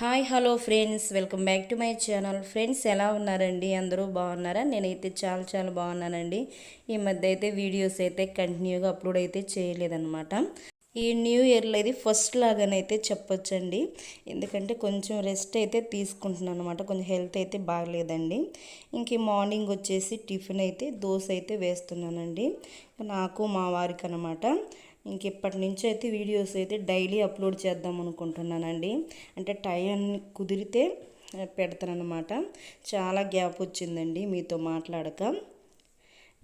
Hi hello friends. Welcome back to my channel. Friends ఎలా ఉన్నారండి? అందరూ బాగున్నారా? నేనైతే చాలా చాలా బాగున్నానండి. ఈ మధ్య అయితే వీడియోస్ అయితే కంటిన్యూగా అప్లోడ్ అయితే చేయలేదన్నమాట. ఈ న్యూ ఇయర్లో ఇది ఫస్ట్ లాగానైతే చెప్పొచ్చండి. ఎందుకంటే కొంచెం రెస్ట్ అయితే తీసుకుంటున్నాను అనమాట కొంచెం హెల్త్ అయితే బాగలేదండి. ఇంక మార్నింగ్ వచ్చేసి టిఫిన్ అయితే దోశ అయితే వేస్తున్నానండి. నాకు మా వారికి అనమాట ఇంకెప్పటి నుంచి అయితే వీడియోస్ అయితే డైలీ అప్లోడ్ చేద్దాం అనుకుంటున్నానండి. అంటే టైం కుదిరితే పెడతానమాట చాలా గ్యాప్ వచ్చిందండి మీతో మాట్లాడక.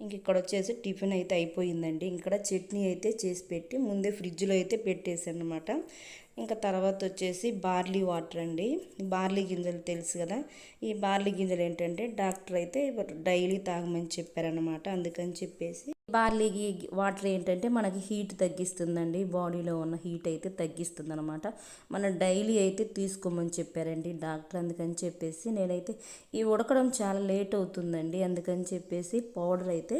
ఇంక ఇక్కడ వచ్చేసి టిఫిన్ అయితే అయిపోయిందండి. ఇక్కడ చట్నీ అయితే చేసి పెట్టి ముందే ఫ్రిడ్జ్లో అయితే పెట్టేసాను అనమాట ఇంకా తర్వాత వచ్చేసి బార్లీ వాటర్ అండి. బార్లీ గింజలు తెలుసు కదా. ఈ బార్లీ గింజలు ఏంటంటే డాక్టర్ అయితే డైలీ తాగమని చెప్పారనమాట అందుకని చెప్పేసి బార్లీ వాటర్ ఏంటంటే మనకి హీట్ తగ్గిస్తుందండి. బాడీలో ఉన్న హీట్ అయితే తగ్గిస్తుంది అనమాట మనం డైలీ అయితే తీసుకోమని చెప్పారండి డాక్టర్. అందుకని చెప్పేసి నేనైతే ఈ ఉడకడం చాలా లేట్ అవుతుందండి. అందుకని చెప్పేసి పౌడర్ అయితే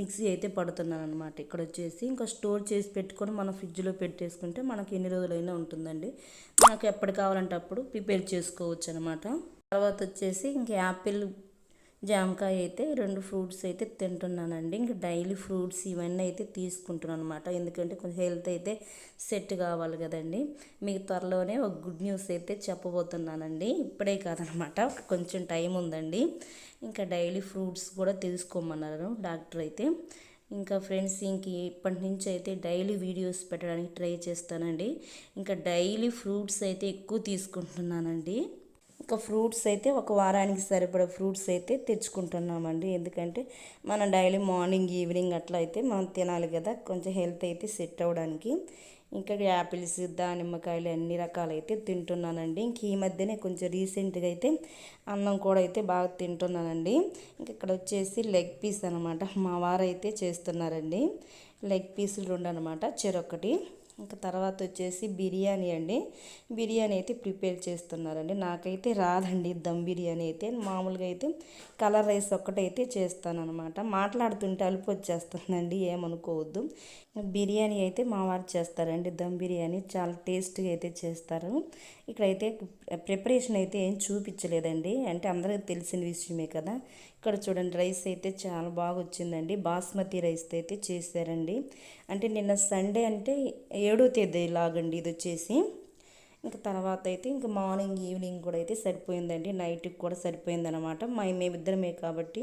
మిక్సీ అయితే పడుతున్నాను అనమాట ఇక్కడ వచ్చేసి ఇంకా స్టోర్ చేసి పెట్టుకొని మనం ఫ్రిడ్జ్లో పెట్టేసుకుంటే మనకి ఎన్ని రోజులైనా ఉంటుందండి. మనకు ఎప్పుడు కావాలంటే అప్పుడు ప్రిపేర్ చేసుకోవచ్చు అనమాట తర్వాత వచ్చేసి ఇంక యాపిల్ జామకాయ అయితే రెండు ఫ్రూట్స్ అయితే తింటున్నానండి. ఇంక డైలీ ఫ్రూట్స్ ఇవన్నీ అయితే తీసుకుంటున్నాను అనమాట ఎందుకంటే కొంచెం హెల్త్ అయితే సెట్ కావాలి కదండి. మీకు త్వరలోనే ఒక గుడ్ న్యూస్ అయితే చెప్పబోతున్నానండి. ఇప్పుడే కాదనమాట. కొంచెం టైం ఉందండి. ఇంకా డైలీ ఫ్రూట్స్ కూడా తెలుసుకోమన్నారు డాక్టర్ అయితే. ఇంకా ఫ్రెండ్స్ ఇంక ఇప్పటి నుంచి అయితే డైలీ వీడియోస్ పెట్టడానికి ట్రై చేస్తానండి. ఇంకా డైలీ ఫ్రూట్స్ అయితే ఎక్కువ తీసుకుంటున్నానండి. ఇంకా ఫ్రూట్స్ అయితే ఒక వారానికి సరిపడే ఫ్రూట్స్ అయితే తెచ్చుకుంటున్నామండి. ఎందుకంటే మనం డైలీ మార్నింగ్ ఈవినింగ్ అట్లా అయితే మనం తినాలి కదా. కొంచెం హెల్త్ అయితే సెట్ అవ్వడానికి. ఇంకా యాపిల్స్ దానిమ్మకాయలు అన్ని రకాలైతే తింటున్నానండి. ఇంక ఈ మధ్యనే కొంచెం రీసెంట్గా అయితే అన్నం కూడా అయితే బాగా తింటున్నానండి. ఇంక ఇక్కడ వచ్చేసి లెగ్ పీస్ అనమాట మా వారైతే చేస్తున్నారండి. లెగ్ పీసులు రెండు అనమాట చెరొకటి. ఇంకా తర్వాత వచ్చేసి బిర్యానీ అండి. బిర్యానీ అయితే ప్రిపేర్ చేస్తున్నారండి. నాకైతే రాదండి దమ్ బిర్యానీ అయితే. మామూలుగా అయితే కలర్ రైస్ ఒక్కటైతే చేస్తానమాట మాట్లాడుతుంటే అలుపు వచ్చేస్తుందండి ఏమనుకోవద్దు. బిర్యానీ అయితే మా వారు చేస్తారండి దమ్ బిర్యానీ చాలా టేస్ట్గా అయితే చేస్తారు. ఇక్కడైతే ప్రిపరేషన్ అయితే ఏం చూపించలేదండి. అంటే అందరికీ తెలిసిన విషయమే కదా. ఇక్కడ చూడండి రైస్ అయితే చాలా బాగా వచ్చిందండి. బాస్మతి రైస్ అయితే చేశారండి. అంటే నిన్న సండే అంటే ఏడో తేదీ లాగండి ఇది వచ్చేసి. ఇంకా తర్వాత అయితే ఇంకా మార్నింగ్ ఈవినింగ్ కూడా అయితే సరిపోయిందండి. నైట్కి కూడా సరిపోయిందనమాట మా మేమిద్దరమే కాబట్టి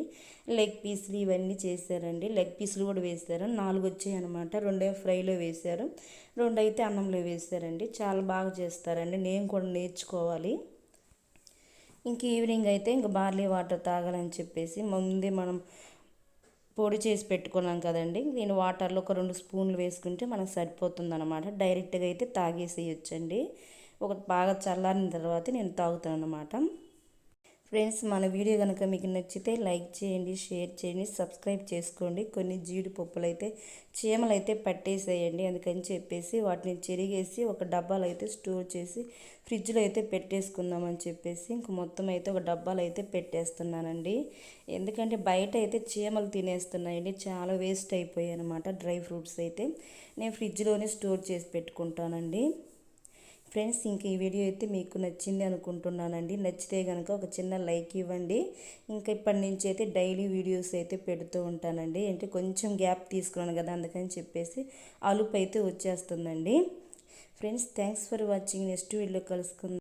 లెగ్ పీసులు ఇవన్నీ చేశారండి. లెగ్ పీసులు కూడా వేశారు. నాలుగు వచ్చాయి అనమాట రెండే ఫ్రైలో వేశారు. రెండు అయితే అన్నంలో వేశారండి. చాలా బాగా చేస్తారండి. నేను కూడా నేర్చుకోవాలి. ఇంక ఈవినింగ్ అయితే ఇంక బార్లీ వాటర్ తాగాలని చెప్పేసి ముందే మనం పొడి చేసి పెట్టుకున్నాం కదండి. దీని వాటర్లో ఒక రెండు స్పూన్లు వేసుకుంటే మనకు సరిపోతుంది అనమాట డైరెక్ట్గా అయితే తాగేసేయచ్చండి. ఒక బాగా చల్లారిన తర్వాత నేను తాగుతాను అనమాట ఫ్రెండ్స్ మన వీడియో కనుక మీకు నచ్చితే లైక్ చేయండి షేర్ చేయండి సబ్స్క్రైబ్ చేసుకోండి. కొన్ని జీడిపప్పులు అయితే చీమలు అయితే పట్టేసేయండి. అందుకని చెప్పేసి వాటిని చెరిగేసి ఒక డబ్బాలు అయితే స్టోర్ చేసి ఫ్రిడ్జ్లో అయితే పెట్టేసుకుందామని చెప్పేసి ఇంక మొత్తం అయితే ఒక డబ్బాలు అయితే పెట్టేస్తున్నానండి. ఎందుకంటే బయట అయితే చీమలు తినేస్తున్నాయండి. చాలా వేస్ట్ అయిపోయాయి అనమాట డ్రై ఫ్రూట్స్ అయితే. నేను ఫ్రిడ్జ్లోనే స్టోర్ చేసి పెట్టుకుంటానండి. ఫ్రెండ్స్ ఇంక ఈ వీడియో అయితే మీకు నచ్చింది అనుకుంటున్నానండి. నచ్చితే కనుక ఒక చిన్న లైక్ ఇవ్వండి. ఇంకా ఇప్పటి నుంచి అయితే డైలీ వీడియోస్ అయితే పెడుతూ ఉంటానండి. అంటే కొంచెం గ్యాప్ తీసుకున్నాను కదా అందుకని చెప్పేసి అలుపు అయితే వచ్చేస్తుందండి. Friends thanks for watching. Next video కలుసుకుందాం.